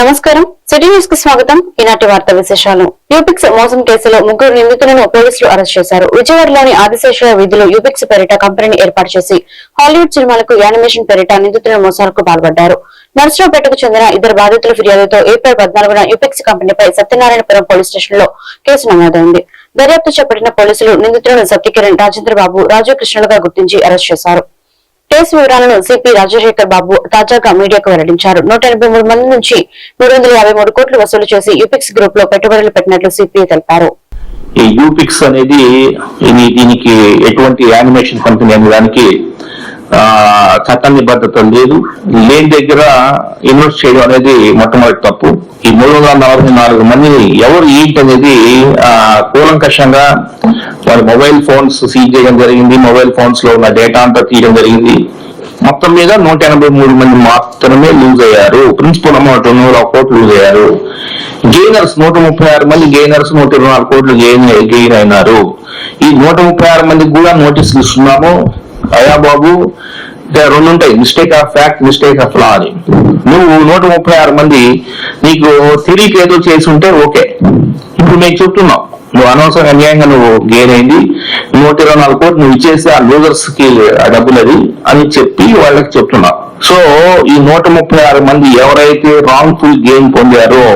నమస్కారం. సిటీ న్యూస్కి స్వాగతం. ఈనాటి వార్త విశేషాలు. యూపిక్స్ మోసం కేసులో ముగ్గురు నిందితులను పోలీసులు అరెస్ట్ చేశారు. విజయవాడలోని ఆదిశేష వీధిలో యూపిక్స్ పేరిట కంపెనీని ఏర్పాటు చేసి హాలీవుడ్ సినిమాలకు యానిమేషన్ పేరిట నిందితుల మోసాలకు పాల్పడ్డారు. నర్సరావుపేటకు చెందిన ఇద్దరు బాధితుల ఫిర్యాదుతో ఏప్రిల్ పద్నాలుగున యూపిక్స్ కంపెనీపై సత్యనారాయణపురం పోలీస్ స్టేషన్లో కేసు నమోదైంది. దర్యాప్తు చేపట్టిన పోలీసులు నిందితులను సత్యకిరణ్ రాజేంద్రబాబు రాజు కృష్ణులుగా గుర్తించి అరెస్ట్ చేశారు. కేసు వివరాలను సిపి రాజశేఖర్ బాబు తాజాగా మీడియాకు వెల్లడించారు. నూట ఎనభై మూడు మంది నుంచి మూడు వందల యాభై మూడు కోట్లు వసూలు చేసి యూపిక్స్ గ్రూప్లో పెట్టుబడులు పెట్టినట్లు సిపి తెలిపారు. ఈ యూపిక్స్ అనేది ఇది దీనికి ఎటువంటి యానిమేషన్ కంపెనీ అనే దానికి చట్ట నిబద్ధత లేదు. లేని దగ్గర ఇన్వెస్ట్ చేయడం అనేది మొట్టమొదటి తప్పు. ఈ మూడు వందల నలభై నాలుగు మందిని ఎవరు ఏంటి అనేది కూలంకషంగా వారి మొబైల్ ఫోన్స్ సీజ్ చేయడం జరిగింది. మొబైల్ ఫోన్స్లో ఉన్న డేటా అంతా తీయడం జరిగింది. మొత్తం మీద నూట ఎనభై మూడు మంది మాత్రమే లూజ్ అయ్యారు. ప్రిన్సిపల్ అమౌంట్ రెండు ఒక కోట్లు లూజ్ అయ్యారు. గెయినర్స్ నూట ముప్పై ఆరు మంది గెయినర్స్ నూట ఇరవై నాలుగు కోట్లు గెయిన్ గెయిన్ అయినారు. ఈ నూట ముప్పై ఆరు మందికి కూడా నోటీసులు ఇస్తున్నాము. అయా బాబు రెండు ఉంటాయి. Mistake of fact mistake of law అని నువ్వు నూట ముప్పై ఆరు మంది నీకు తిరిగి ఏదో చేసి ఉంటే ఓకే. ఇప్పుడు మేము చెప్తున్నావు నువ్వు అనవసరం అన్యాయంగా నువ్వు గెయిన్ అయింది. నూట ఇరవై నాలుగు కోట్లు నువ్వు ఇచ్చేసి ఆ లూజర్స్కి ఆ డబ్బులు అది అని చెప్పి వాళ్ళకి చెప్తున్నావు సో ఈ నూట ముప్పై ఆరు మంది ఎవరైతే రాంగ్ ఫుల్ గెయిన్ పొందారో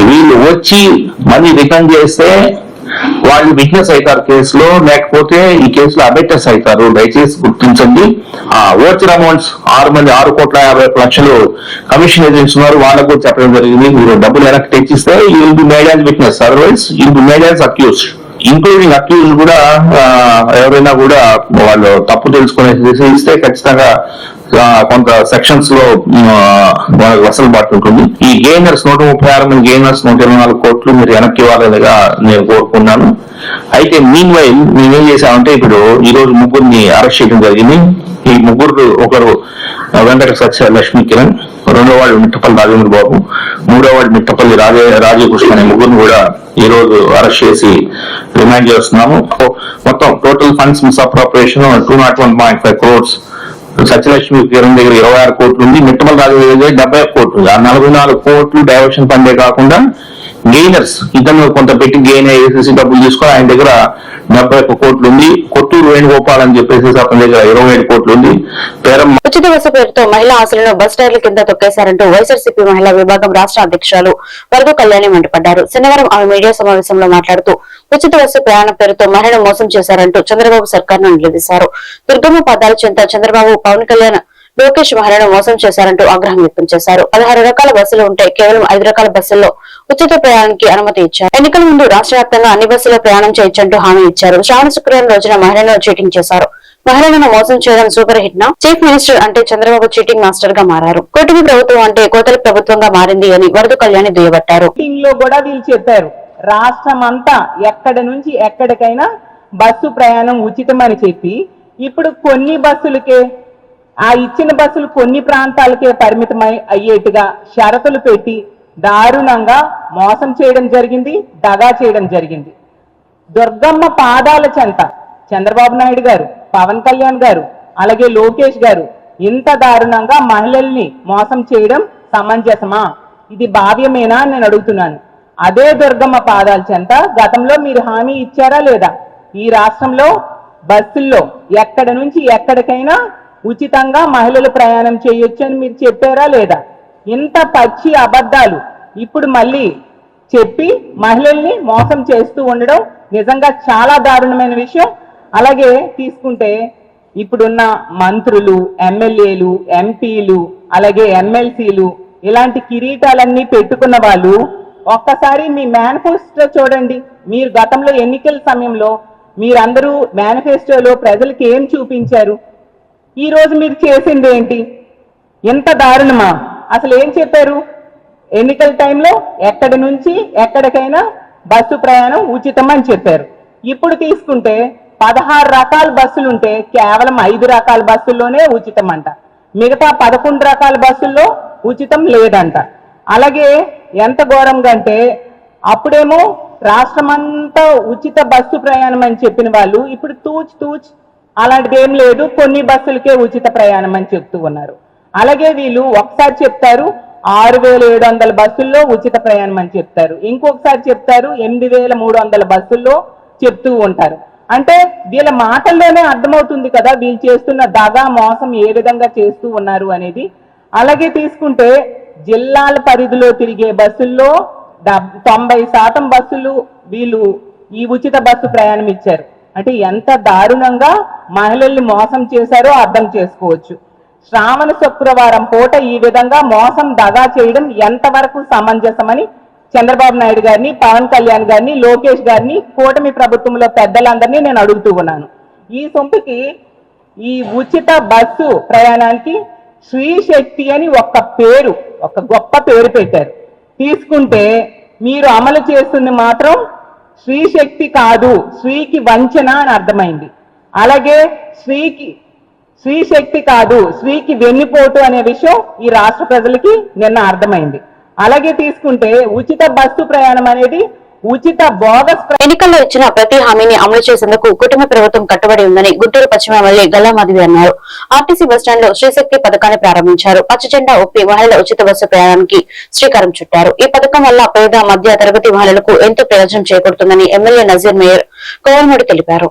వీళ్ళు వచ్చి మనీ రిటర్న్ చేస్తే వాళ్ళు విట్నెస్ అవుతారు కేసులో లేకపోతే ఈ కేసులో అబెటర్స్ అవుతారు. దయచేసి గుర్తించండి. ఆ ఓచర్ అమౌంట్స్ ఆరు మంది ఆరు కోట్ల యాభై లక్షలు కమిషన్ ఏజెంట్స్ ఉన్నారు వాళ్ళకు కూడా చెప్పడం జరిగింది. మీరు డబ్బులు వెనక్కి తెచ్చిస్తే you will be made as witness otherwise you be made as accuse including accuse కూడా ఎవరైనా కూడా వాళ్ళు తప్పు తెలుసుకునే ఇస్తే ఖచ్చితంగా కొంత సెక్షన్స్లో ఆ, వాళ్ళకి వెసలుబాటు ఉంటుంది. ఈ గెయినర్స్ నూట ముప్పై ఆరు మంది గెయినర్స్ నూట ఇరవై నాలుగు కోట్లు మీరు వెనక్కి ఇవ్వాలనిగా నేను కోరుకున్నాను అయితే మీన్ వైల్ మేమేం చేశామంటే ఇప్పుడు ఈ రోజు ముగ్గురిని అరెస్ట్ చేయడం జరిగింది. ఈ ముగ్గురు ఒకరు వెంకట సత్య లక్ష్మీ కిరణ్ రెండో వాడు మిట్టపల్లి రాజేంద్ర బాబు మూడో వాడు మిట్టపల్లి రాజే రాజకృష్ణ అనే ముగ్గురు కూడా ఈ రోజు అరెస్ట్ చేసి రిమాండ్ చేస్తున్నాము. మొత్తం total funds misappropriation two nought one point five crores Satyalakshmi Kiran దగ్గర ఇరవై ఆరు కోట్లు ఉంది. మిట్టమల రాజు దగ్గర డెబ్బై ఒక్క కోట్లు ఉంది. ఆ నలభై నాలుగు కోట్లు డైవర్షన్ ఫండే కాకుండా గెయినర్స్ ఇతను కొంత పెట్టి గెయిన్ అయ్యేసి డబ్బులు తీసుకొని ఆయన దగ్గర డెబ్బై ఒక్క కోట్లు ఉంది. కొత్తూరు వేణుగోపాల్ అని చెప్పేసి అతని దగ్గర ఇరవై ఏడు కోట్లు ఉంది. ఉచిత బస్సు పేరుతో మహిళా ఆశలను బస్ టైర్ల కింద తొక్కేశారంటూ వైఎస్ఆర్సీపీ మహిళా విభాగం రాష్ట్ర అధ్యక్షురాలు వరద కళ్యాణి మండిపడ్డారు. శనివారం ఆమె మీడియా సమావేశంలో మాట్లాడుతూ ఉచిత బస్సు ప్రయాణ పేరుతో మహిళను మోసం చేశారంటూ చంద్రబాబు సర్కార్ను నిలదీశారు. దుర్గమ్మ పదాల చెంత చంద్రబాబు పవన్ కళ్యాణ్ లోకేష్ మహిళను మోసం చేశారంటూ ఆగ్రహం వ్యక్తం చేశారు. పదహారు రకాల బస్సులు ఉంటే కేవలం ఐదు రకాల బస్సుల్లో ఉచిత ప్రయాణానికి అనుమతి ఇచ్చారు. ఎన్నికల ముందు రాష్ట్ర వ్యాప్తంగా అన్ని బస్సుల్లో ప్రయాణం చేయొచ్చంటూ హామీ ఇచ్చారు. శ్రావణ శుక్రవారం రోజున మహిళలను చీటింగ్ చేశారు. మహిళలను మోసం చేయడం సూపర్ హిట్ నా? చీఫ్ మినిస్టర్ అంటే చంద్రబాబు చీటింగ్ మాస్టర్గా మారారు. కూటమి ప్రభుత్వం అంటే కోతల ప్రభుత్వంగా మారింది అని వరద కళ్యాణి దుయ్యబట్టారు. కూడా వీళ్ళు చెప్పారు. రాష్ట్రం అంతా ఎక్కడి నుంచి ఎక్కడికైనా బస్సు ప్రయాణం ఉచితం అని చెప్పి ఇప్పుడు కొన్ని బస్సులకే ఆ ఇచ్చిన బస్సులు కొన్ని ప్రాంతాలకే పరిమితమై అయ్యేట్టుగా షరతులు పెట్టి దారుణంగా మోసం చేయడం జరిగింది దగా చేయడం జరిగింది. దుర్గమ్మ పాదాల చెంత చంద్రబాబు నాయుడు గారు పవన్ కళ్యాణ్ గారు అలాగే లోకేష్ గారు ఇంత దారుణంగా మహిళల్ని మోసం చేయడం సమంజసమా? ఇది భావ్యమేనా నేను అడుగుతున్నాను. అదే దుర్గమ్మ పాదాల చెంత గతంలో మీరు హామీ ఇచ్చారా లేదా? ఈ రాష్ట్రంలో బస్సుల్లో ఎక్కడ నుంచి ఎక్కడికైనా ఉచితంగా మహిళలు ప్రయాణం చేయొచ్చు అని మీరు చెప్పారా లేదా? ఇంత పచ్చి అబద్ధాలు. ఇప్పుడు మళ్ళీ చెప్పి మహిళల్ని మోసం చేస్తూ ఉండడం నిజంగా చాలా దారుణమైన విషయం. అలాగే తీసుకుంటే ఇప్పుడున్న మంత్రులు ఎమ్మెల్యేలు ఎంపీలు అలాగే ఎమ్మెల్సీలు ఇలాంటి కిరీటాలన్నీ పెట్టుకున్న వాళ్ళు ఒక్కసారి మీ మేనిఫెస్టో చూడండి. మీరు గతంలో ఎన్నికల సమయంలో మీరందరూ మేనిఫెస్టోలో ప్రజలకు ఏం చూపించారు? ఈ రోజు మీరు చేసింది ఏంటి? ఎంత దారుణమా? అసలు ఏం చెప్పారు? ఎన్నికల టైంలో ఎక్కడి నుంచి ఎక్కడికైనా బస్సు ప్రయాణం ఉచితం అని చెప్పారు. ఇప్పుడు తీసుకుంటే పదహారు రకాల బస్సులు ఉంటే కేవలం ఐదు రకాల బస్సుల్లోనే ఉచితం అంట. మిగతా పదకొండు రకాల బస్సుల్లో ఉచితం లేదంట. అలాగే ఎంత ఘోరంగా అంటే అప్పుడేమో రాష్ట్రమంతా ఉచిత బస్సు ప్రయాణం అని చెప్పిన వాళ్ళు ఇప్పుడు తూచ్ తూచ్ అలాంటిది ఏం లేదు. కొన్ని బస్సులకే ఉచిత ప్రయాణం అని చెప్తూ ఉన్నారు. అలాగే వీళ్ళు ఒకసారి చెప్తారు ఆరు వేల ఏడు వందల బస్సుల్లో ఉచిత ప్రయాణం అని చెప్తారు. ఇంకొకసారి చెప్తారు ఎనిమిది వేల మూడు వందల బస్సుల్లో చెప్తూ ఉంటారు. అంటే వీళ్ళ మాటల్లోనే అర్థమవుతుంది కదా వీళ్ళు చేస్తున్న దగా మోసం ఏ విధంగా చేస్తూ ఉన్నారు అనేది. అలాగే తీసుకుంటే జిల్లాల పరిధిలో తిరిగే బస్సుల్లో డబ్- తొంభై శాతం బస్సులు వీళ్ళు ఈ ఉచిత బస్సు ప్రయాణం ఇచ్చారు. అంటే ఎంత దారుణంగా మహిళల్ని మోసం చేశారో అర్థం చేసుకోవచ్చు. శ్రావణ శుక్రవారం పూట ఈ విధంగా మోసం దగా చేయడం ఎంతవరకు సమంజసమని చంద్రబాబు నాయుడు గారిని పవన్ కళ్యాణ్ గారిని లోకేష్ గారిని కూటమి ప్రభుత్వంలో పెద్దలందరినీ నేను అడుగుతూ ఉన్నాను. ఈ సొంపుకి ఈ ఉచిత బస్సు ప్రయాణానికి శ్రీ శక్తి అని ఒక పేరు ఒక గొప్ప పేరు పెట్టారు. తీసుకుంటే మీరు అమలు చేస్తుంది మాత్రం స్త్రీశక్తి కాదు స్త్రీకి వంచన అని అర్థమైంది. అలాగే స్త్రీకి స్త్రీశక్తి కాదు స్త్రీకి వెన్నుపోటు అనే విషయం ఈ రాష్ట్ర ప్రజలకి నిన్న అర్థమైంది. అలాగే తీసుకుంటే ఉచిత బస్సు ప్రయాణం అనేది ఉచిత బోగస్ ఎన్నికల్లో ఇచ్చిన ప్రతి హామీని అమలు చేసేందుకు కుటుంబ ప్రభుత్వం కట్టుబడి ఉందని గుంటూరు పశ్చిమ ఎమ్మెల్యే గల్లా మాధవి అన్నారు. ఆర్టీసీ బస్టాండ్లో శ్రీశక్తి పథకాన్ని ప్రారంభించారు. పచ్చ జెండా ఒప్పి మహిళల ఉచిత బస్సు ప్రయాణానికి శ్రీకారం చుట్టారు. ఈ పథకం వల్ల పేద మధ్య తరగతి మహిళలకు ఎంతో ప్రయోజనం చేకూరుతుందని ఎమ్మెల్యే నజీర్ మేయర్ కోవల్మూడి తెలిపారు.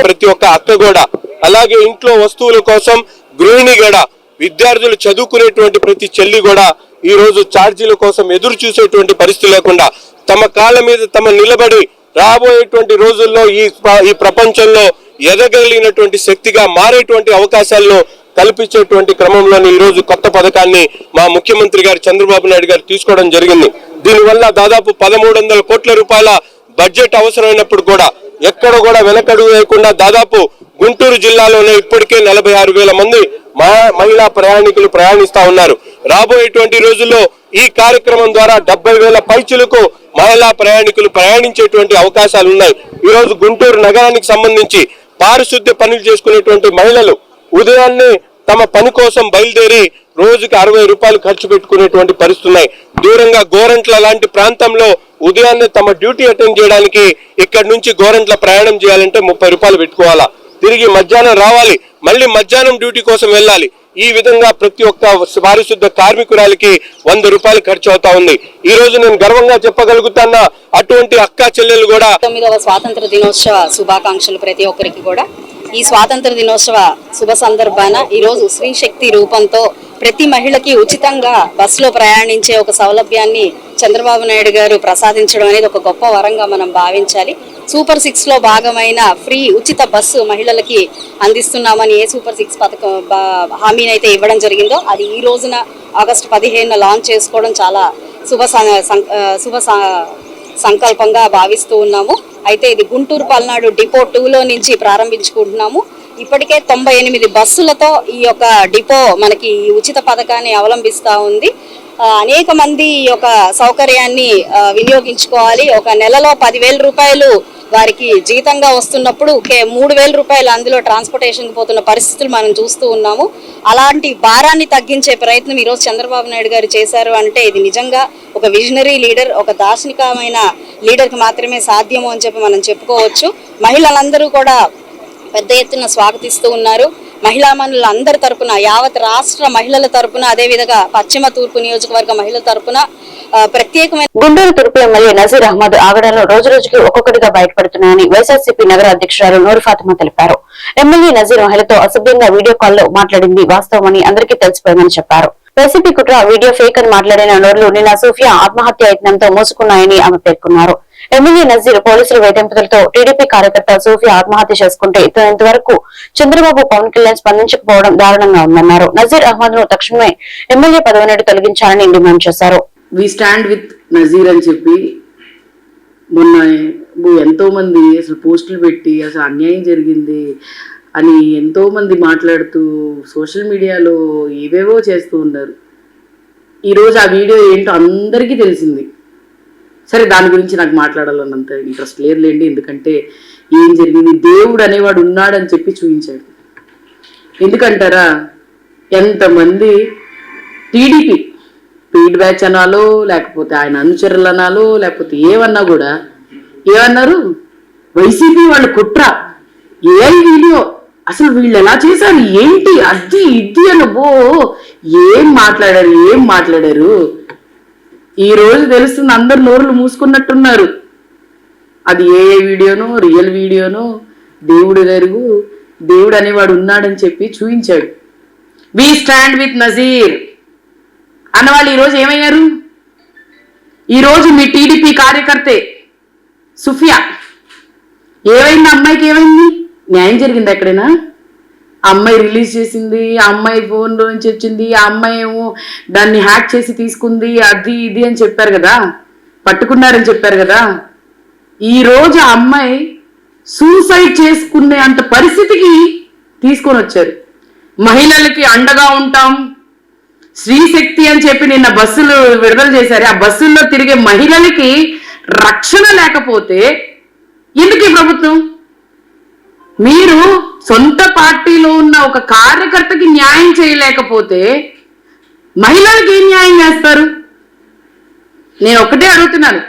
ప్రతి ఒక్క అక్క కూడా అలాగే ఇంట్లో వస్తువుల కోసం గృహిణి కూడా విద్యార్థులు చదువుకునేటువంటి ప్రతి చెల్లి కూడా ఈ రోజు ఛార్జీల కోసం ఎదురు చూసేటువంటి పరిస్థితి లేకుండా తమ కాళ్ళ మీద తమ నిలబడి రాబోయేటువంటి రోజుల్లో ఈ ఈ ప్రపంచంలో ఎదగలిగినటువంటి శక్తిగా మారేటువంటి అవకాశాలను కల్పించేటువంటి క్రమంలోని ఈరోజు కొత్త పథకాన్ని మా ముఖ్యమంత్రి గారు చంద్రబాబు నాయుడు గారు తీసుకోవడం జరిగింది. దీనివల్ల దాదాపు పదమూడు వందల కోట్ల రూపాయల బడ్జెట్ అవసరమైనప్పుడు కూడా ఎక్కడ కూడా వెనకడుగు వేయకుండా దాదాపు గుంటూరు జిల్లాలోనే ఇప్పటికే నలభై ఆరు వేల మంది మహిళా ప్రయాణికులు ప్రయాణిస్తా ఉన్నారు. రాబోయేటువంటి రోజుల్లో ఈ కార్యక్రమం ద్వారా డెబ్బై వేల పైచులకు మహిళా ప్రయాణికులు ప్రయాణించేటువంటి అవకాశాలు ఉన్నాయి. ఈ రోజు గుంటూరు నగరానికి సంబంధించి పారిశుద్ధ్య పనులు చేసుకునేటువంటి మహిళలు ఉదయాన్నే తమ పని కోసం బయలుదేరి రోజుకి అరవై రూపాయలు ఖర్చు పెట్టుకునేటువంటి పరిస్థితున్నాయి దూరంగా గోరంట్ల లాంటి ప్రాంతంలో ఉదయాన్నే తమ డ్యూటీ అటెండ్ చేయడానికి ఇక్కడ నుంచి గోరంట్ల ప్రయాణం చేయాలంటే ముప్పై రూపాయలు పెట్టుకోవాలా? తిరిగి మధ్యాహ్నం రావాలి. మళ్ళీ మధ్యాహ్నం డ్యూటీ కోసం వెళ్ళాలి. ఈ విధంగా ప్రతి ఒక్క పారిశుద్ధ కార్మికురాలకి వంద రూపాయలు ఖర్చు అవుతా ఉంది. ఈ రోజు నేను గర్వంగా చెప్పగలుగుతున్నా అటువంటి అక్క చెల్లెలు కూడా తొమ్మిదవ స్వాతంత్ర దినోత్సవ శుభాకాంక్షలు ప్రతి ఒక్కరికి కూడా. ఈ స్వాతంత్ర దినోత్సవ శుభ సందర్భాన ఈరోజు స్త్రీ శక్తి రూపంతో ప్రతి మహిళకి ఉచితంగా బస్సులో ప్రయాణించే ఒక సౌలభ్యాన్ని చంద్రబాబు నాయుడు గారు ప్రసాదించడం అనేది ఒక గొప్ప వరంగా మనం భావించాలి. సూపర్ సిక్స్లో భాగమైన ఫ్రీ ఉచిత బస్సు మహిళలకి అందిస్తున్నామని ఏ సూపర్ సిక్స్ పథకం హామీని అయితే ఇవ్వడం జరిగిందో అది ఈ రోజున ఆగస్టు పదిహేనున లాంచ్ చేసుకోవడం చాలా శుభ సం- శుభ స- సంకల్పంగా భావిస్తూ ఉన్నాము. అయితే ఇది గుంటూరు పల్నాడు డిపో టూలో నుంచి ప్రారంభించుకుంటున్నాము. ఇప్పటికే తొంభై ఎనిమిది బస్సులతో ఈ యొక్క డిపో మనకి ఈ ఉచిత పథకాన్ని అవలంబిస్తూ ఉంది. అనేక మంది ఈ యొక్క సౌకర్యాన్ని వినియోగించుకోవాలి. ఒక నెలలో పదివేల రూపాయలు వారికి జీతంగా వస్తున్నప్పుడు కే మూడు వేల రూపాయలు అందులో ట్రాన్స్పోర్టేషన్కి పోతున్న పరిస్థితులు మనం చూస్తూ ఉన్నాము. అలాంటి భారాన్ని తగ్గించే ప్రయత్నం ఈరోజు చంద్రబాబు నాయుడు గారు చేశారు అంటే ఇది నిజంగా ఒక విజనరీ లీడర్ ఒక దార్శనికమైన లీడర్కి మాత్రమే సాధ్యము అని చెప్పి మనం చెప్పుకోవచ్చు. మహిళలందరూ కూడా పెద్ద ఎత్తున స్వాగతిస్తూ ఉన్నారు. మహిళా మనుల అందరి తరపున యావత్ రాష్ట్ర మహిళల తరపున అదేవిధంగా పశ్చిమ తూర్పు నియోజకవర్గ మహిళల తరపున ప్రత్యేకమైన గుంటూరు తూర్పు ఎమ్మెల్యే నజీర్ అహ్మద్ ఆగడాలు రోజు రోజుకి ఒక్కొక్కటిగా బయటపడుతున్నాయని వైఎస్ఆర్సీపీ నగర అధ్యక్షురాలు నూరు ఫాతిమా తెలిపారు. ఎమ్మెల్యే నజీర్ మహిళతో అసభ్యంగా వీడియో కాల్లో మాట్లాడింది వాస్తవమని అందరికీ తెలిసిపోయిందని చెప్పారు. వైసీపీ కుట్ర వీడియో ఫేక్ అని మాట్లాడిన నోర్లు నిన్న సూఫియా ఆత్మహత్య యత్నంతో మోసుకున్నాయని ఆమె పేర్కొన్నారు. ఎమ్మెల్యే నజీర్ పోలీసుల వేధింపులతో టీడీపీ కార్యకర్త సూఫీ ఆత్మహత్య చేసుకుంటే ఇంతవరకు చంద్రబాబు పవన్ కళ్యాణ్ స్పందించకపోవడం దారుణంగా ఉందన్నారు. నజీర్ అహ్మద్ను తక్షణమే ఎమ్మెల్యే పదవి నుండి తొలగించాలని డిమాండ్ చేశారు. వి స్టాండ్ విత్ నజీర్ అని చెప్పి మొన్న ఎంతో మంది అసలు పోస్టులు పెట్టి అసలు అన్యాయం జరిగింది అని ఎంతో మంది మాట్లాడుతూ సోషల్ మీడియాలో ఏవేవో చేస్తూ ఉన్నారు. ఈరోజు ఆ వీడియో ఏంటో అందరికీ తెలిసింది. సరే దాని గురించి నాకు మాట్లాడాలన్నంత ఇంట్రెస్ట్ లేదులేండి. ఎందుకంటే ఏం జరిగింది? దేవుడు అనేవాడు ఉన్నాడని చెప్పి చూపించాడు. ఎందుకంటారా? ఎంతమంది టీడీపీ పీడ్ బ్యాచ్ అనాలో లేకపోతే ఆయన అనుచరులు అనాలో లేకపోతే ఏమన్నా కూడా ఏమన్నారు? వైసీపీ వాళ్ళు కుట్ర. ఏ వీడియో. అసలు వీళ్ళు ఎలా చేశారు? ఏంటి? అది ఇది అనబో ఏం మాట్లాడారు? ఏం మాట్లాడారు? ఈ రోజు తెలుస్తుంది అందరు నోరులు మూసుకున్నట్టున్నారు. అది ఏ ఏ వీడియోనో రియల్ వీడియోనో దేవుడు వెరుగు దేవుడు అనేవాడు ఉన్నాడని చెప్పి చూపించాడు. వి స్టాండ్ విత్ నజీర్ అన్నవాళ్ళు ఈరోజు ఏమయ్యారు? ఈరోజు మీ టీడీపీ కార్యకర్తే సుఫియా. ఏమైంది అమ్మాయికి ఏమైంది న్యాయం జరిగింది ఎక్కడైనా? అమ్మాయి రిలీజ్ చేసింది ఆ అమ్మాయి ఫోన్లో నుంచి వచ్చింది ఆ అమ్మాయి ఏమో దాన్ని హ్యాక్ చేసి తీసుకుంది అది ఇది అని చెప్పారు కదా పట్టుకున్నారని చెప్పారు కదా. ఈ రోజు ఆ అమ్మాయి సూసైడ్ చేసుకునే అంత పరిస్థితికి తీసుకొని వచ్చారు. మహిళలకి అండగా ఉంటాం స్త్రీ శక్తి అని చెప్పి నిన్న బస్సులు విడుదల చేశారు. ఆ బస్సుల్లో తిరిగే మహిళలకి రక్షణ లేకపోతే ఎందుకు ఈ ప్రభుత్వం? మీరు సొంత పార్టీలో ఉన్న ఒక కార్యకర్తకి న్యాయం చేయలేకపోతే మహిళలకి ఏం న్యాయం చేస్తారు? నేను ఒకటే అడుగుతున్నాను.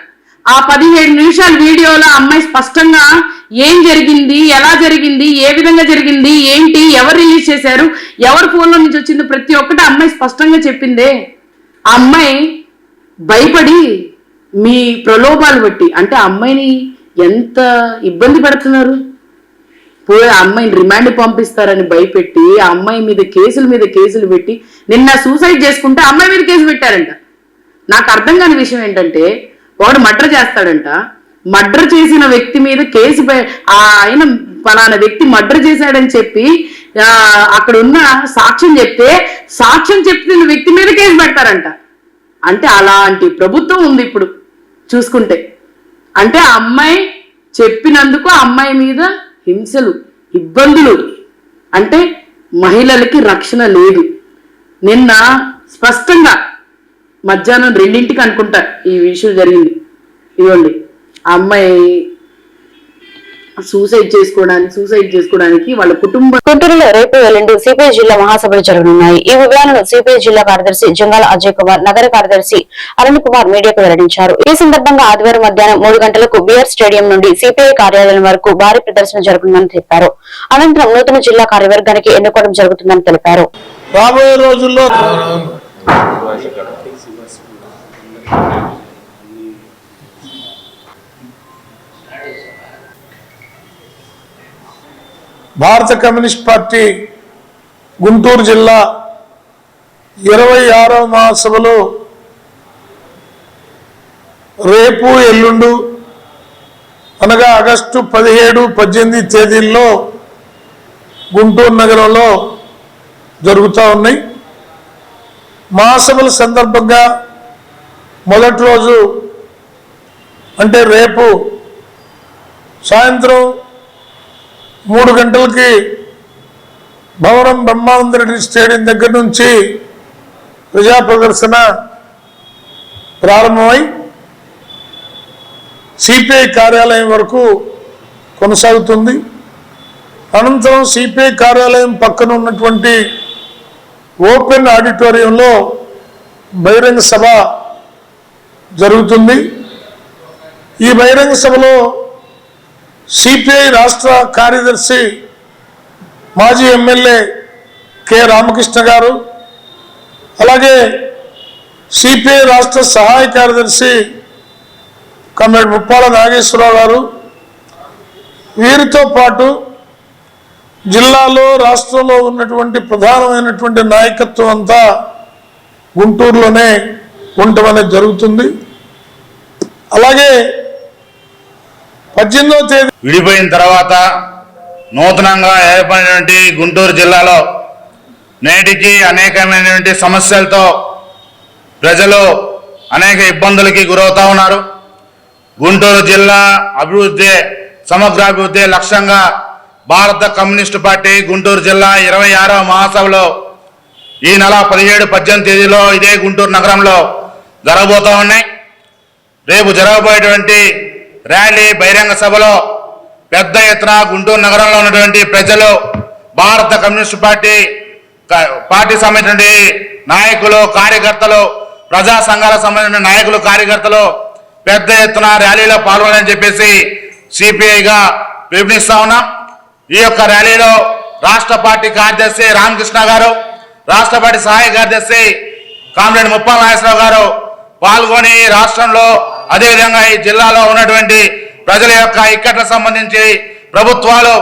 ఆ పదిహేడు నిమిషాల వీడియోలో అమ్మాయి స్పష్టంగా ఏం జరిగింది ఎలా జరిగింది ఏ విధంగా జరిగింది ఏంటి ఎవరు రిలీజ్ చేశారు ఎవరు ఫోన్లో నుంచి వచ్చింది ప్రతి ఒక్కటి అమ్మాయి స్పష్టంగా చెప్పిందే. ఆ అమ్మాయి భయపడి మీ ప్రలోభాలు బట్టి అంటే అమ్మాయిని ఎంత ఇబ్బంది పెడుతున్నారు? పోయి అమ్మాయిని రిమాండ్ పంపిస్తారని భయపెట్టి ఆ అమ్మాయి మీద కేసుల మీద కేసులు పెట్టి నిన్న సూసైడ్ చేసుకుంటే అమ్మాయి మీద కేసు పెట్టారంట. నాకు అర్థం కాని విషయం ఏంటంటే వాడు మర్డర్ చేస్తాడంట. మర్డర్ చేసిన వ్యక్తి మీద కేసు పె- ఆయన ఫలానా వ్యక్తి మర్డర్ చేశాడని చెప్పి అక్కడ ఉన్న సాక్ష్యం చెప్తే సాక్ష్యం చెప్తున్న వ్యక్తి మీద కేసు పెడతారంట. అంటే అలాంటి ప్రభుత్వం ఉంది ఇప్పుడు చూసుకుంటే. అంటే ఆ అమ్మాయి చెప్పినందుకు ఆ అమ్మాయి మీద హింసలు ఇబ్బందులు. అంటే మహిళలకి రక్షణ లేదు. నిన్న స్పష్టంగా మధ్యాహ్నం రెండింటికి అనుకుంటా ఈ విషయం జరిగింది. ఇదిగోండి. ఆ అమ్మాయి సూసైడ్ చేసుకోవడానికి సూసైడ్ చేసుకోవడానికి వాళ్ళ కుటుంబ గుంటూరులో రేపు ఎల్లుండి సిపిఐ జిల్లా మహాసభలు జరగనున్నాయి. ఈ వివరాలను సిపిఐ జిల్లా కార్యదర్శి జంగాల అజయ్ కుమార్ నగర కార్యదర్శి అరుణ్ కుమార్ మీడియాకు వెల్లడించారు. ఈ సందర్భంగా ఆదివారం మధ్యాహ్నం మూడు గంటలకు బిఆర్ స్టేడియం నుండి సిపిఐ కార్యాలయం వరకు భారీ ప్రదర్శన జరుగుతుందని తెలిపారు. అనంతరం నూతన జిల్లా కార్యవర్గానికి ఎన్నుకోవడం జరుగుతుందని తెలిపారు. రాబోయే రోజుల్లో భారత కమ్యూనిస్ట్ పార్టీ గుంటూరు జిల్లా ఇరవై ఆరవ మహాసభలో రేపు ఎల్లుండు అనగా ఆగస్టు పదిహేడు పద్దెనిమిది తేదీల్లో గుంటూరు నగరంలో జరుగుతూ ఉన్నాయి. మహాసభల సందర్భంగా మొదటి రోజు అంటే రేపు సాయంత్రం మూడు గంటలకి భవనం బ్రహ్మానందరెడ్డి స్టేడియం దగ్గర నుంచి ప్రజా ప్రదర్శన ప్రారంభమై సిపిఐ కార్యాలయం వరకు కొనసాగుతుంది. అనంతరం సిపిఐ కార్యాలయం పక్కన ఉన్నటువంటి ఓపెన్ ఆడిటోరియంలో బహిరంగ సభ జరుగుతుంది. ఈ బహిరంగ సభలో సిపిఐ రాష్ట్ర కార్యదర్శి మాజీ ఎమ్మెల్యే కె రామకృష్ణ గారు అలాగే సిపిఐ రాష్ట్ర సహాయ కార్యదర్శి కమ్రేడ్ ముప్పాల నాగేశ్వరరావు గారు. వీరితో పాటు జిల్లాలో రాష్ట్రంలో ఉన్నటువంటి ప్రధానమైనటువంటి నాయకత్వం అంతా గుంటూరులోనే ఉండటం అనేది జరుగుతుంది. అలాగే పద్దెనిమిదవ తేదీ విడిపోయిన తర్వాత నూతనంగా ఏర్పడినటువంటి గుంటూరు జిల్లాలో నేటికి అనేకమైనటువంటి సమస్యలతో ప్రజలు అనేక ఇబ్బందులకి గురవుతూ ఉన్నారు. గుంటూరు జిల్లా అభివృద్ధి సమగ్రాభివృద్ధి లక్ష్యంగా భారత కమ్యూనిస్టు పార్టీ గుంటూరు జిల్లా ఇరవై ఆరవ మహాసభలో ఈ నెల పదిహేడు పద్దెనిమిది తేదీలో ఇదే గుంటూరు నగరంలో జరగబోతూ ఉన్నాయి. రేపు జరగబోయేటువంటి ర్యాలీ బహిరంగ సభలో పెద్ద ఎత్తున గుంటూరు నగరంలో ఉన్నటువంటి ప్రజలు భారత కమ్యూనిస్ట్ పార్టీ పార్టీ సంబంధించిన నాయకులు కార్యకర్తలు ప్రజా సంఘాలకు సంబంధించిన నాయకులు కార్యకర్తలు పెద్ద ఎత్తున ర్యాలీలో పాల్గొనాలని చెప్పేసి సిపిఐగా పిలుపునిస్తా ఉన్నాం. ఈ యొక్క ర్యాలీలో రాష్ట్ర పార్టీ కార్యదర్శి రామకృష్ణ గారు రాష్ట్ర పార్టీ సహాయ కార్యదర్శి కామ్రేడ్ ముప్పాల నాగేశ్వరరావు గారు పాల్గొని రాష్ట్రంలో అదేవిధంగా ఈ జిల్లాలో ఉన్నటువంటి ప్రజల యొక్క ఇక్కట్ల సంబంధించి ప్రభుత్వాలు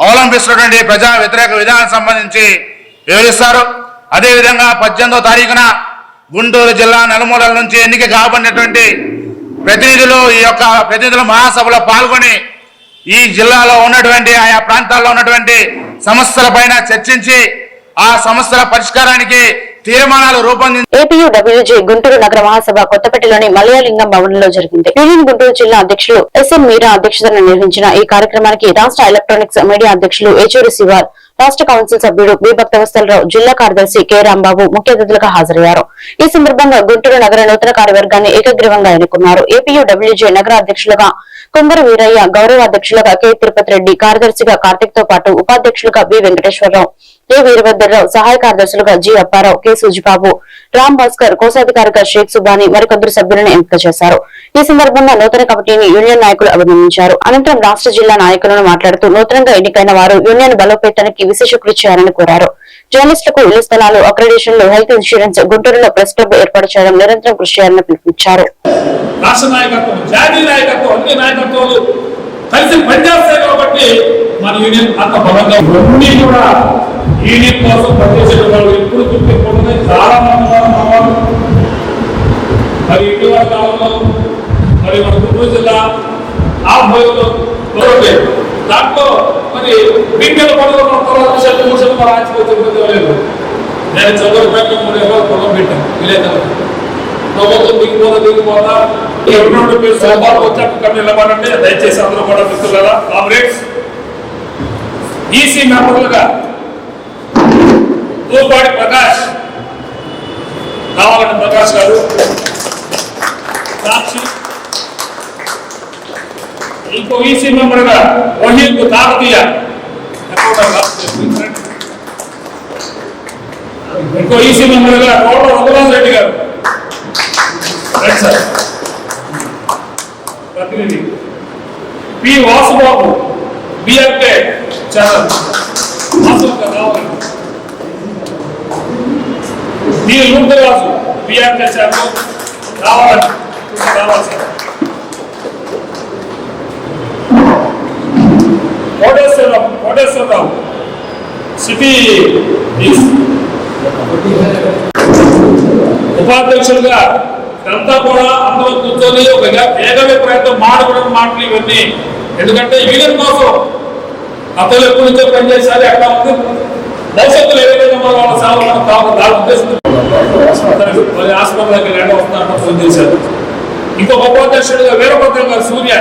అవలంబిస్తున్నటువంటి ప్రజా వ్యతిరేక విధానం సంబంధించి వివరిస్తారు. అదేవిధంగా పద్దెనిమిదో తారీఖున గుంటూరు జిల్లా నలుమూలల నుంచి ఎన్నిక కాబడినటువంటి ప్రతినిధులు ఈ యొక్క ప్రతినిధుల మహాసభలో పాల్గొని ఈ జిల్లాలో ఉన్నటువంటి ఆయా ప్రాంతాల్లో ఉన్నటువంటి సమస్యల పైన చర్చించి ఆ సమస్యల పరిష్కారానికి తీర్మానాలు రూపొందించి ఏపీయూడబ్ల్యూజీ గుంటూరు నగర మహాసభ కొత్తపేటలోని మలయాలింగం భవనంలో జరిగింది. యూనియన్ గుంటూరు జిల్లా అధ్యక్షులు ఎస్ఎం మీరా అధ్యక్షతన నిర్వహించిన ఈ కార్యక్రమానికి రాష్ట్ర ఎలక్ట్రానిక్స్ మీడియా అధ్యక్షులు ఏచూరి శివార్ రాష్ట్ర కౌన్సిల్ సభ్యుడు బి భక్తవత్సలరావు జిల్లా కార్యదర్శి కె రాంబాబు ముఖ్య అతిథులుగా హాజరయ్యారు. ఈ సందర్భంగా గుంటూరు నగర నూతన కార్యవర్గాన్ని ఏకగ్రీవంగా ఎన్నుకున్నారు. ఏపీయూడబ్ల్యూజే నగర అధ్యక్షులుగా కుందర వీరయ్య గౌరవ అధ్యక్షులుగా కె తిరుపతి రెడ్డి కార్యదర్శిగా కార్తిక్తో పాటు ఉపాధ్యక్షులుగా బి వెంకటేశ్వరరావు. డి వీరభద్రరావు సహాయ కార్యదర్శులుగా జి అప్పారావు కె సుజిబాబు రామ్ భాస్కర్ కోశాధికారిగా షేక్ సుబాని మరికొందరు సభ్యులను ఎంపిక చేశారు. ఈ సందర్భంగా నూతన కమిటీని యూనియన్ నాయకులు అభినందించారు. అనంతరం రాష్ట్ర జిల్లా నాయకులను మాట్లాడుతూ నూతనంగా ఎన్నికైన వారు యూనియన్ బలోపేతానికి విశేష కృషి చేయాలని కోరారు. జర్నలిస్టులకు ఇళ్ళ స్థలాలు అక్రిడేషన్లు హెల్త్ ఇన్సూరెన్స్ గుంటూరులో ప్రెస్ క్లబ్ ఏర్పాటు చేయడం నిరంతరం కృషి చేయాలని పిలుపునిచ్చారు. రాష్ట్ర నాయకత్వం జాతీయ నాయకత్వం అన్ని నాయకత్వాలు కలిసి పనిచేస్తాయి కాబట్టి మన యూనియన్ అంత బలంగా ఉంది. కూడా దీని కోసం పనిచేసే వాళ్ళు ఎప్పుడు గుర్తింపుంటుంది చాలా మంది ఉన్నారు మరి ఇటీవల కాలంలో మరి మన గుంటూరు జిల్లా ఆ ఆంధ్రలో దాంట్లో మరి బింగల పనులు మన తర్వాత లేదు. నేను చదువు పెట్టడం మూడు ఎవరు పొలం పెట్టాను విలేకరులు ప్రభుత్వం దిగిపోతా దిగిపోతా. ఎప్పుడు మీరు సోమవారం వచ్చాక ఇక్కడ నిలబడండి. దయచేసి అందరూ కూడా మిత్రులారా కామ్రేడ్స్. ఈసీ మెంబర్లుగా తూపాడి ప్రకాష్ కావాలని ప్రకాష్ గారు సాక్షి. ఇంకో ఈసీ మెంబర్గా రోహిత్ కాకతీయ ఇంకో ఈసీ మెంబర్గా కోట రఘురాజ్ రెడ్డి గారు. సార్ ప్రతినిధి. పి వాసుబాబు బిఆర్కే ఛానల్ వాసుగా రావాలి డి లూటరాజు బిఆర్కే ఛానల్ రావాలని రావాలి కోటేశ్వరరావు కోటేశ్వరరావు సిటీ ఉపాధ్యక్షులుగా ఇదంతా కూడా అందరూ కూర్చొని ఒక ఏకాభిప్రాయంతో మాట్లాడడం మాటలు ఇవన్నీ. ఎందుకంటే యూనియన్ కోసం అతను ఎప్పటి నుంచో పనిచేశారు ఎట్లా ఉంది? భవిష్యత్తులో ఏ విధంగా మన వాళ్ళ సేవలు మనకు కావాలి దాని ఉద్దేశం హాస్పిటల్కి రెండు వస్తారంటే ఫోన్ చేశారు. ఇంకొక ఉపాధ్యక్షుడుగా వీరభద్రం గారు సూర్య.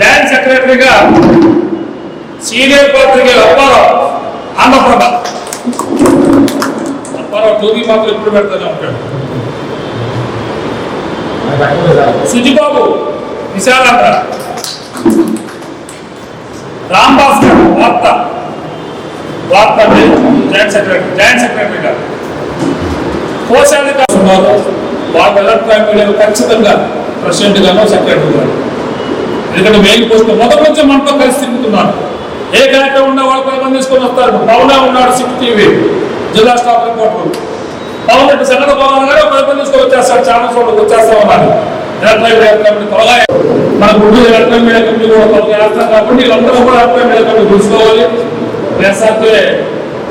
జాయింట్ సెక్రటరీగా సీనియర్ పాత్రికే అప్పారావు ఆంధ్రప్రభ అప్పారావు టోపీ మాత్రం ఎప్పుడు పెడతానే ఉంటాడు సుజిబాబు విశాలాంధ్ర. రామ్ వార్త. వార్త వార్త జాయింట్ సెక్రటరీ జాయింట్ సెక్రటరీగా కోశాధికారి ఉన్నారు వాళ్ళు ఎలక్ట్రానిక్ మీడియాలో ఖచ్చితంగా ప్రెసిడెంట్ గాను సెక్రటరీ గారు ఎందుకంటే మెయిన్ పోస్ట్ మొదటి నుంచి మనతో కలిసి తిరుగుతున్నాను ఏ కార్యక్రమం ఉన్నా వాళ్ళు పది మంది తీసుకొని వస్తారు. పవన ఉన్నాడు సిక్ టీవీ. జిల్లా స్టాఫ్ రిపోర్టర్ పవన్ రెడ్డి సంగత పవన్ గారు పది మంది తీసుకొని వచ్చేస్తారు. ఛానల్స్ వాళ్ళకి వచ్చేస్తా ఉన్నారు ఎలక్ట్రానిక్ మీడియా కమిటీ త్వరగా. మన గుంటూరు ఎలక్ట్రానిక్ మీడియా కమిటీ కూడా త్వరగా వేస్తాం కాబట్టి వీళ్ళందరూ కూడా ఎలక్ట్రానిక్ మీడియా కమిటీ చూసుకోవాలి ఎస్ఆర్కే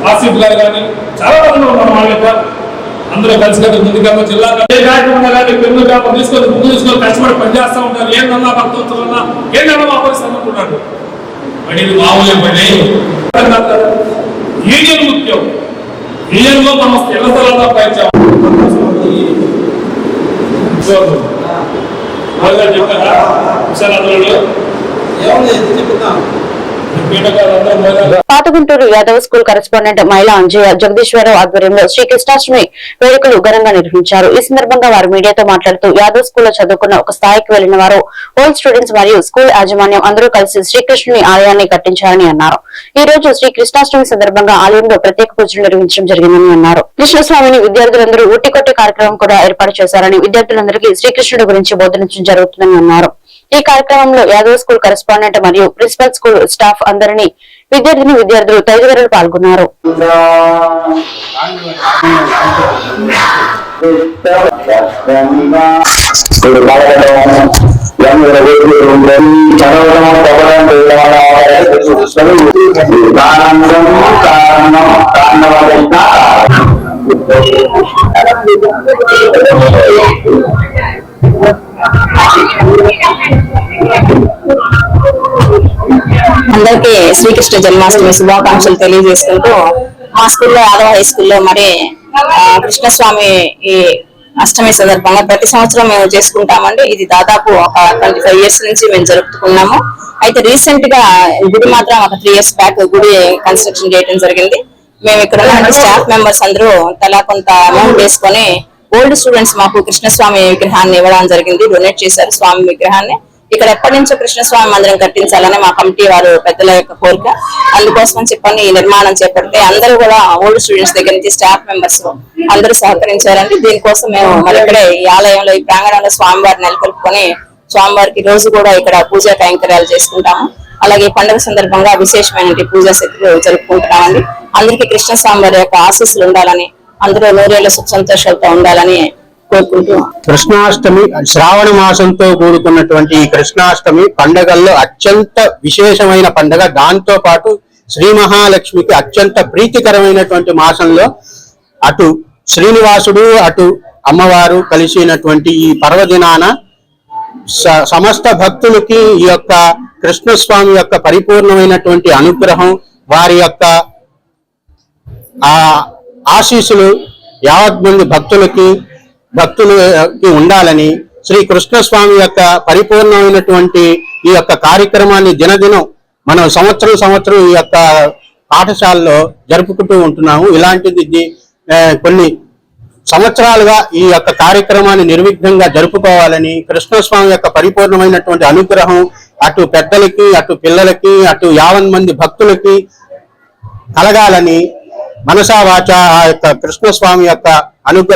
ఆసిఫ్ గారు కానీ చాలా మంది ఉన్నాం వాళ్ళ యొక్క అందరూ కలిసి కలిసి ముందుగా జిల్లా ఏ కార్యక్రమం కానీ పెన్ను పేపర్ తీసుకొని ముందు తీసుకొని కష్టపడి పనిచేస్తూ ఉంటారు. ఏందన్నా భక్తోత్సవన్నా ఏందన్నా మా పరిస్థితి అనుకుంటాడు మరి ఇది మామూలు పని. యూనియన్ ముఖ్యం యూనియన్లో మనం ఇళ్ళ స్థలాల్లో పనిచాము చెప్పారా? చెప్తాను పాతగుంటూరు యాదవ్ స్కూల్ కరెస్పాండెంట్ మహిళా అంజయ్య జగదీశ్వరరావు ఆధ్వర్యంలో శ్రీ కృష్ణాష్టమి వేడుకలు ఘనంగా నిర్వహించారు. ఈ సందర్భంగా వారు మీడియాతో మాట్లాడుతూ యాదవ్ స్కూల్లో చదువుకున్న ఒక స్థాయికి వెళ్ళిన వారు ఓల్డ్ స్టూడెంట్స్ మరియు స్కూల్ యాజమాన్యం అందరూ కలిసి శ్రీకృష్ణుని ఆలయాన్ని కట్టించారని అన్నారు. ఈ రోజు శ్రీ కృష్ణాష్టమి సందర్భంగా ఆలయంలో ప్రత్యేక పూజలు నిర్వహించడం జరిగిందని అన్నారు. కృష్ణస్వామిని విద్యార్థులందరూ ఉట్టికొట్టే కార్యక్రమం కూడా ఏర్పాటు చేశారని విద్యార్థులందరికీ శ్రీకృష్ణుడి గురించి బోధించడం జరుగుతుందని అన్నారు. ఈ కార్యక్రమంలో యాదవ్ స్కూల్ కరెస్పాండెంట్ మరియు ప్రిన్సిపల్ స్కూల్ స్టాఫ్ అందరినీ విద్యార్థిని విద్యార్థులు తదితరులు పాల్గొన్నారు. అందరికీ శ్రీకృష్ణ జన్మాష్టమి శుభాకాంక్షలు తెలియజేసుకుంటూ మా స్కూల్లో యాదవ హై స్కూల్లో మరి కృష్ణస్వామి ఈ అష్టమి సందర్భంగా ప్రతి సంవత్సరం మేము చేసుకుంటామండి. ఇది దాదాపు ఒక ట్వంటీ ఫైవ్ ఇయర్స్ నుంచి మేము జరుపుకున్నాము అయితే రీసెంట్గా గుడి మాత్రం ఒక త్రీ ఇయర్స్ బ్యాక్ గుడి కన్స్ట్రక్షన్ చేయడం జరిగింది. మేము ఇక్కడ ఉన్న స్టాఫ్ మెంబర్స్ అందరూ తలా కొంత అమౌంట్ వేసుకొని ఓల్డ్ స్టూడెంట్స్ మాకు కృష్ణస్వామి విగ్రహాన్ని ఇవ్వడం జరిగింది. డొనేట్ చేశారు స్వామి విగ్రహాన్ని. ఇక్కడ ఎప్పటి నుంచో కృష్ణస్వామి మందిరం కట్టించాలని మా కమిటీ వారు పెద్దల యొక్క కోరిక. అందుకోసం చెప్పని ఈ నిర్మాణం చేపడితే అందరూ కూడా ఓల్డ్ స్టూడెంట్స్ దగ్గర నుంచి స్టాఫ్ మెంబర్స్ అందరూ సహకరించారండి. దీనికోసం మేము మరి ఇక్కడే ఈ ఆలయంలో ఈ ప్రాంగణంలో స్వామివారిని నెలకొల్పుకొని స్వామివారికి రోజు కూడా ఇక్కడ పూజా కైంకర్యాలు చేసుకుంటాము. అలాగే పండుగ సందర్భంగా విశేషమైన పూజా శక్తులు జరుపుకుంటున్నామండి. అందరికీ కృష్ణ స్వామివారి యొక్క ఆశీస్సులు ఉండాలని అందరూ నూరేళ్ళ సుఖ సంతోషాలతో ఉండాలని కోరుకుంటూ కృష్ణాష్టమి శ్రావణ మాసంతో కూడుకున్నటువంటి ఈ కృష్ణాష్టమి పండగల్లో అత్యంత విశేషమైన పండగ. దాంతో పాటు శ్రీ మహాలక్ష్మికి అత్యంత ప్రీతికరమైనటువంటి మాసంలో అటు శ్రీనివాసుడు అటు అమ్మవారు కలిసినటువంటి ఈ పర్వదినాన స- సమస్త భక్తులకి ఈ యొక్క కృష్ణస్వామి యొక్క పరిపూర్ణమైనటువంటి అనుగ్రహం వారి యొక్క ఆ ఆశీస్సులు యావత్ మంది భక్తులకి భక్తులకి ఉండాలని శ్రీ కృష్ణస్వామి యొక్క పరిపూర్ణమైనటువంటి ఈ యొక్క కార్యక్రమాన్ని దినదినం మనం సంవత్సరం సంవత్సరం ఈ యొక్క పాఠశాలలో జరుపుకుంటూ ఉంటున్నాము. ఇలాంటిది కొన్ని సంవత్సరాలుగా ఈ యొక్క కార్యక్రమాన్ని నిర్విఘ్నంగా జరుపుకోవాలని కృష్ణస్వామి యొక్క పరిపూర్ణమైనటువంటి అనుగ్రహం అటు పెద్దలకి అటు పిల్లలకి అటు యావన్ మంది భక్తులకి కలగాలని మనసా వాచ ఆ యొక్క కృష్ణస్వామి యొక్క అనుగ్రహం